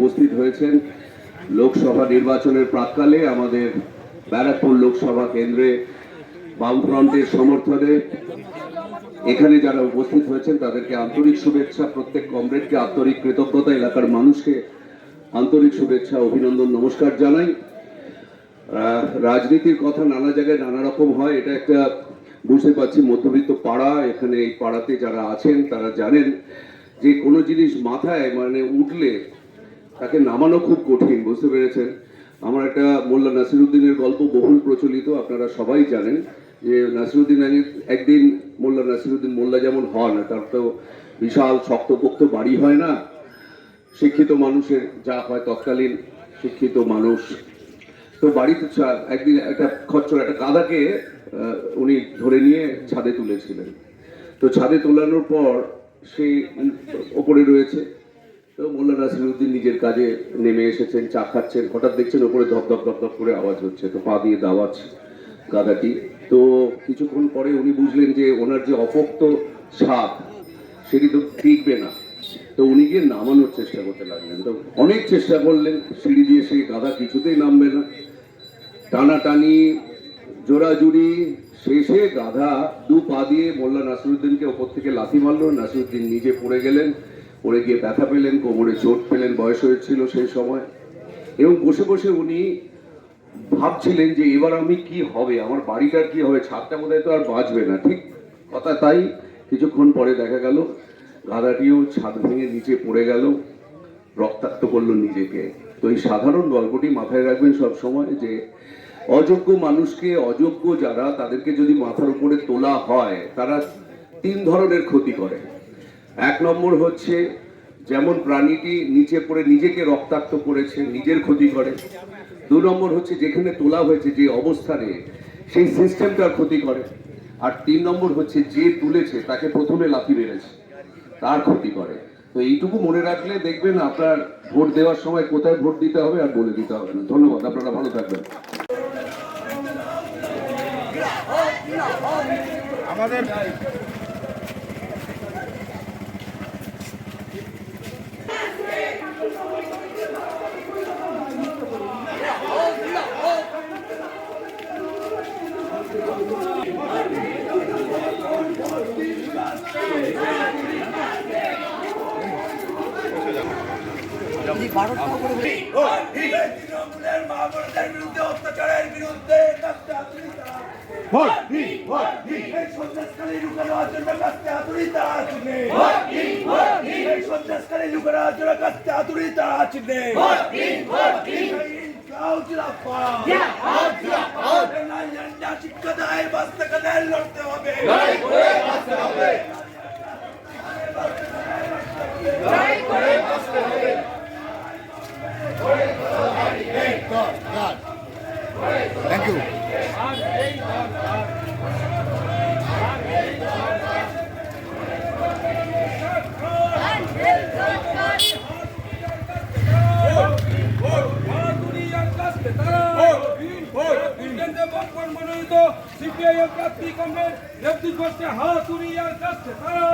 উপস্থিত হয়েছেন লোকসভা নির্বাচনের প্রাককালে আমাদের ব্যারাকপুর লোকসভা কেন্দ্রে বামফ্রন্টের সমর্থনে এখানে যারা উপস্থিত হয়েছেন, তাদেরকে আন্তরিক শুভেচ্ছা, প্রত্যেক কমরেডকে আন্তরিক কৃতজ্ঞতা, এলাকার মানুষকে আন্তরিক শুভেচ্ছা, অভিনন্দন, নমস্কার জানাই। রাজনীতির কথা নানা জায়গায় নানা রকম হয়, এটা একটা বুঝতে পারছি মধ্যবিত্ত পাড়া, এখানে এই পাড়াতে যারা আছেন, তারা জানেন যে কোনো জিনিস মাথায় মানে উঠলে তাকে নামানো খুব কঠিন, বুঝতে পেরেছেন? আমার একটা মোল্লা নাসিরুদ্দিনের গল্প বহুল প্রচলিত, আপনারা সবাই জানেন যে নাসিরুদ্দিন একদিন মোল্লা নাসিরুদ্দিন মোল্লা যেমন হন তার তো বিশাল শক্তপোক্ত বাড়ি হয় না, শিক্ষিত মানুষের যা হয় তৎকালীন শিক্ষিত মানুষ। তো বাড়িতে একদিন একটা খচ্চর, একটা কাদাকে উনি ধরে নিয়ে ছাদে তুলেছিলেন। তো ছাদে তোলানোর পর সে ওপরে রয়েছে নাসিরুদ্দিন নিজের কাজে নেমে এসেছেন, চা খাচ্ছেন, হঠাৎ দেখছেন ওপরে ধপ ধপ ধপ ধপ করে আওয়াজ হচ্ছে, তো পা দিয়ে দাওয়াজ গাদাটি। তো কিছুক্ষণ পরে উনি বুঝলেন যে ওনার যে অপোক্ত স্বাদ, সেটি তো টিকবে না। তো উনি গিয়ে নামানোর চেষ্টা করতে লাগলেন। তো অনেক চেষ্টা করলেন, সিঁড়ি দিয়ে সেই গাদা কিছুতেই নামবে না। টানাটানি, জোড়াজুড়ি, শেষে গাধা দু পা দিয়ে মোল্লা নাসিরুদ্দিনকে ওপর থেকে লাথি মারলো। নাসিরুদ্দিন নিজে পড়ে গেলেন পড়ে গিয়ে ব্যথা পেলেন, কোমরে চোট পেলেন, বয়স হয়েছিল সেই সময়। এবং বসে বসে উনি ভাবছিলেন যে এবার আমি কি হবে, আমার বাড়িটার কি হবে, ছাদটা বোধহয় তো আর বাঁচবে না, ঠিক? কথা তাই কিছুক্ষণ পরে দেখা গেল, গাধাটিও ছাদ ভেঙে নিচে পড়ে গেল, রক্তাক্ত করল নিজেকে। তো এই সাধারণ গল্পটি মাথায় রাখবেন সব সময় যে অযোগ্য মানুষকে অযোগ্য যারা, তাদেরকে যদি মাথার উপরে তোলা হয়, তারা তিন ধরনের ক্ষতি করে। এক নম্বর হচ্ছে যেমন প্রাণীটি নিচে পড়ে নিজেকে রক্তাক্ত করেছে, নিজের ক্ষতি করে। দু নম্বর হচ্ছে যেখানে তোলা হয়েছে যে অবস্থানে, সেই সিস্টেমটার ক্ষতি করে। আর তিন নম্বর হচ্ছে যে তুলেছে, তাকে প্রথমে লাথি মেরেছে, তার ক্ষতি করে। তো এইটুকু মনে রাখলে দেখবেন আপনার ভোট দেওয়ার সময় কোথায় ভোট দিতে হবে আর বলে দিতে হবে না। ধন্যবাদ, আপনারা ভালো থাকবেন। আমাদের অত্যাচারের বিরুদ্ধে সন্ত্রাসকারী লুকানো আচরণের কাছে হাতুড়িতা আছে এই সন্ত্রাসকারী লুকানো আচরণের কাছে হাতুড়িতা আছে থ্যাংক ইউ সিপিআইএম প্রার্থী কংগ্রেস নেতৃত্বে হাতুরিয়ার কাছে তারা